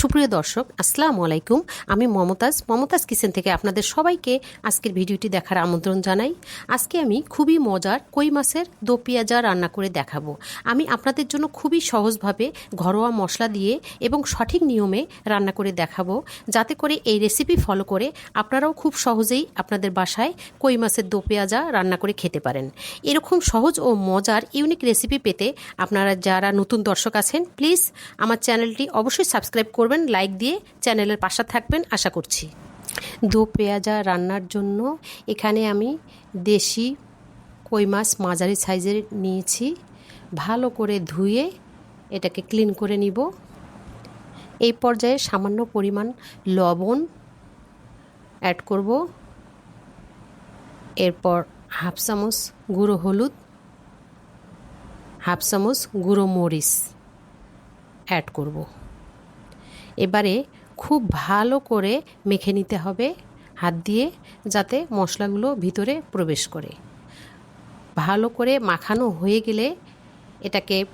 সুপ্রিয় দর্শক, আসসালামু আলাইকুম। আমি মমতাজ। মমতাজ কিচেন থেকে আপনাদের সবাইকে আজকের ভিডিওটি দেখার আমন্ত্রণ জানাই। আজকে আমি খুবই মজার কই মাছের দো পেঁয়াজা রান্না করে দেখাবো। আমি আপনাদের জন্য খুবই সহজভাবে ঘরোয়া মশলা দিয়ে এবং সঠিক নিয়মে রান্না করে দেখাবো। যাতে করে এই রেসিপি ফলো করে আপনারাও খুব সহজেই আপনাদের বাসায় কই মাছের দো পেঁয়াজা রান্না করে খেতে পারেন। এরকম সহজ ও মজার ইউনিক রেসিপি পেতে আপনারা যারা নতুন দর্শক আছেন, প্লিজ আমার চ্যানেলটি অবশ্যই সাবস্ক্রাইব করবেন লাইক দিয়ে চ্যানেলের পাশে থাকবেন, আশা করছি। দো পেঁয়াজা রান্নার জন্য এখানে আমি দেশি কই মাছ মাঝারি সাইজের নিয়েছি। ভালো করে ধুয়ে এটাকে ক্লিন করে নিব। এই পর্যায়ে সামান্য পরিমাণ লবণ অ্যাড করব। এরপর হাফ চামচ গুঁড়ো হলুদ, হাফ চামচ গুঁড়ো মরিচ অ্যাড করব। এবারে খুব ভালো করে মেখে নিতে হবে হাত দিয়ে যাতে মশলাগুলো ভিতরে প্রবেশ করে। ভালো করে মাখানো হয়ে গেলে এটাকে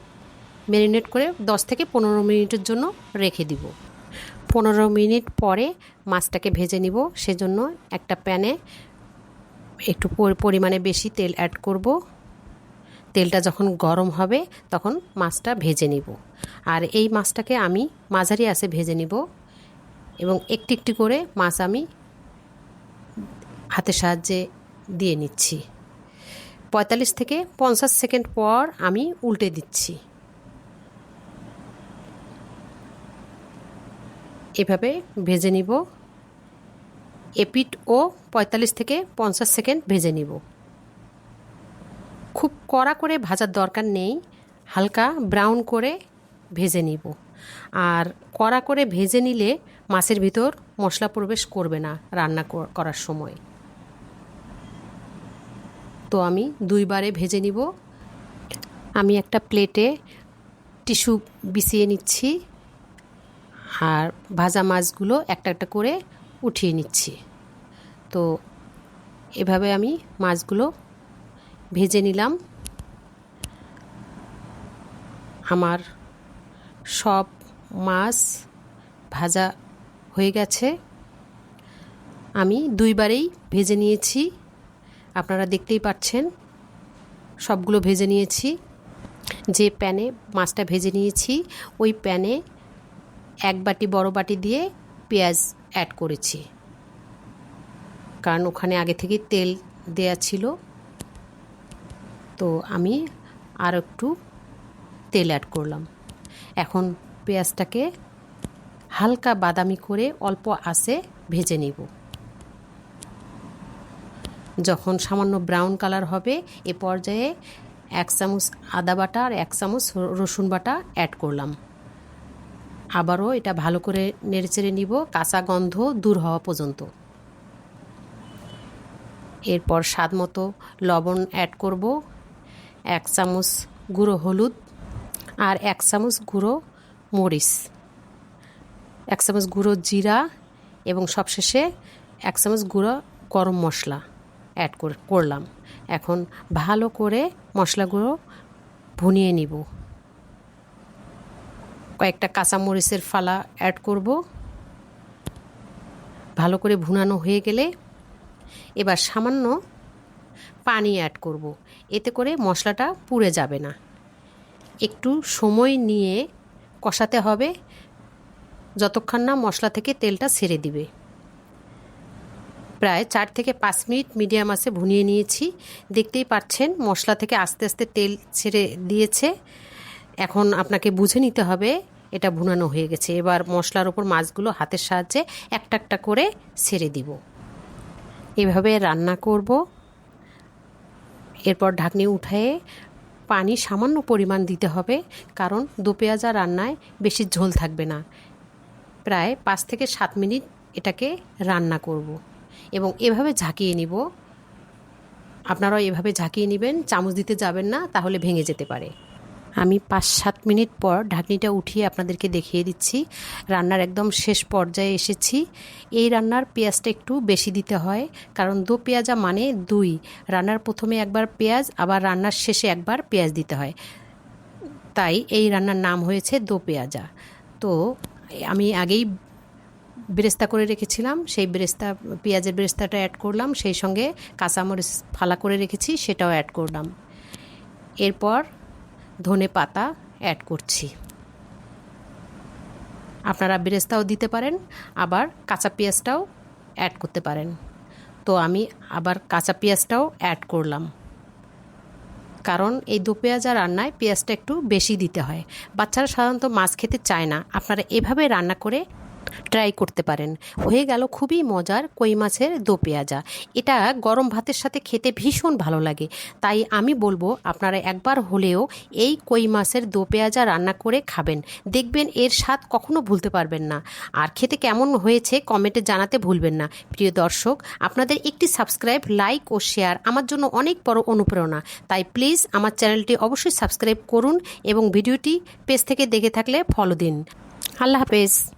ম্যারিনেট করে 10 থেকে পনেরো মিনিটের জন্য রেখে দিব। পনেরো মিনিট পরে মাছটাকে ভেজে নিব। সেজন্য একটা প্যানে একটু পরিমাণে বেশি তেল অ্যাড করব। তেলটা যখন গরম হবে, তখন মাছটা ভেজে নিব। আর এই মাছটাকে আমি মাঝারি আসে ভেজে নিব এবং একটি একটি করে মাছ আমি হাতের সাহায্যে দিয়ে নিচ্ছি। পঁয়তাল্লিশ থেকে পঞ্চাশ সেকেন্ড পর আমি উল্টে দিচ্ছি। এভাবে ভেজে নিব। এপিট ও পঁয়তাল্লিশ থেকে পঞ্চাশ সেকেন্ড ভেজে নিব। খুব কড়া করে ভাজার দরকার নেই। হালকা ব্রাউন করে ভেজে নিব। আর কড়া করে ভেজে নিলে মাছের ভিতর মশলা প্রবেশ করবে না রান্না করার সময়। তো আমি দুইবারে ভেজে নিব। আমি একটা প্লেটে টিস্যু বিছিয়ে নিচ্ছি। আর ভাজা মাছগুলো একটা একটা করে উঠিয়ে নিচ্ছি। তো এভাবে আমি মাছগুলো ভেজে নিলাম। আমার সব মাছ ভাজা হয়ে গেছে। আমি দুইবারেই ভেজে নিয়েছি। আপনারা দেখতেই পাচ্ছেন, সবগুলো ভেজে নিয়েছি। যে প্যানে মাছটা ভেজে নিয়েছি, ওই প্যানে এক বাটি বড় বাটি দিয়ে পেঁয়াজ অ্যাড করেছি। কারণ ওখানে আগে থেকে তেল দেয়া ছিল। তো আমি আর একটু তেল অ্যাড করলাম। এখন পেঁয়াজটাকে হালকা বাদামি করে অল্প আসে ভেজে নিব। যখন সামান্য ব্রাউন কালার হবে, এ পর্যায়ে এক চামচ আদা বাটা আর এক চামচ রসুন বাটা অ্যাড করলাম। আবারও এটা ভালো করে নেড়েচেড়ে নিব, কাঁচা গন্ধ দূর হওয়া পর্যন্ত। এরপর স্বাদ মতো লবণ অ্যাড করব। এক চামচ গুঁড়ো হলুদ আর এক চামচ গুঁড়ো মরিচ। এক চামচ গুঁড়ো জিরা এবং সবশেষে এক চামচ গুঁড়ো গরম মশলা অ্যাড করলাম। এখন ভালো করে মশলাগুলো ভুনিয়ে নিব। কয়েকটা কাঁচামরিচের ফালা অ্যাড করব। ভালো করে ভুনানো হয়ে গেলে এবার সামান্য পানি অ্যাড করব। এতে করে মশলাটা পুড়ে যাবে না। একটু সময় নিয়ে কষাতে হবে, যতক্ষণ না মশলা থেকে তেলটা ছেড়ে দিবে। প্রায় চার থেকে পাঁচ মিনিট মিডিয়াম আছে ভুনিয়ে নিয়েছি। দেখতেই পাচ্ছেন, মশলা থেকে আস্তে আস্তে তেল ছেড়ে দিয়েছে। এখন আপনাকে বুঝে নিতে হবে, এটা ভুনানো হয়ে গেছে। এবার মশলার ওপর মাছগুলো হাতের সাহায্যে একটা একটা করে ছেড়ে দিব। এভাবে রান্না করব। এরপর ঢাকনি উঠায়ে পানি সামান্য পরিমাণ দিতে হবে, কারণ দু পেঁয়াজা রান্নায় বেশি ঝোল থাকবে না। প্রায় পাঁচ থেকে সাত মিনিট এটাকে রান্না করব এবং এভাবে ঝাঁকিয়ে নিব। আপনারাও এভাবে ঝাঁকিয়ে নেবেন, চামচ দিতে যাবেন না, তাহলে ভেঙে যেতে পারে। আমি পাঁচ সাত মিনিট পর ঢাকনিটা উঠিয়ে আপনাদেরকে দেখিয়ে দিচ্ছি। রান্নার একদম শেষ পর্যায়ে এসেছি। এই রান্নার পেঁয়াজটা একটু বেশি দিতে হয়, কারণ দু পেঁয়াজা মানে দুই। রান্নার প্রথমে একবার পেঁয়াজ, আবার রান্নার শেষে একবার পেঁয়াজ দিতে হয়। তাই এই রান্নার নাম হয়েছে দো পেঁয়াজা তো আমি আগেই বেরেস্তা করে রেখেছিলাম, সেই বেরেস্তা, পেঁয়াজের বেরেস্তাটা অ্যাড করলাম, সেই সঙ্গে কাঁচামরিচ ফালা করে রেখেছি, সেটাও অ্যাড করলাম। এরপর ধনে পাতা অ্যাড করছি। আপনারা বেরেস্তাও দিতে পারেন, আবার কাঁচা পেঁয়াজটাও অ্যাড করতে পারেন। তো আমি আবার কাঁচা পেঁয়াজটাও অ্যাড করলাম। কারণ এই দু পেঁয়াজা রান্নায় পেঁয়াজটা একটু বেশি দিতে হয়। বাচ্চারা সাধারণত মাছ খেতে চায় না। আপনারা এভাবে রান্না করে ট্রাই করতে পারেন। হয়ে গেল খুবই মজার কই মাছের দো পেঁয়াজা। এটা গরম ভাতের সাথে খেতে ভীষণ ভালো লাগে। তাই আমি বলব, আপনারা একবার হলেও এই কই মাছের দো পেঁয়াজা রান্না করে খাবেন। দেখবেন এর স্বাদ কখনো ভুলতে পারবেন না। আর খেতে কেমন হয়েছে কমেন্টে জানাতে ভুলবেন না। প্রিয় দর্শক, আপনাদের একটি সাবস্ক্রাইব লাইক ও শেয়ার আমার জন্য অনেক বড় অনুপ্রেরণা। তাই প্লিজ আমার চ্যানেলটি অবশ্যই সাবস্ক্রাইব করুন এবং ভিডিওটি পেজ থেকে দেখে থাকলে ফলো দিন। আল্লাহ হাফেজ।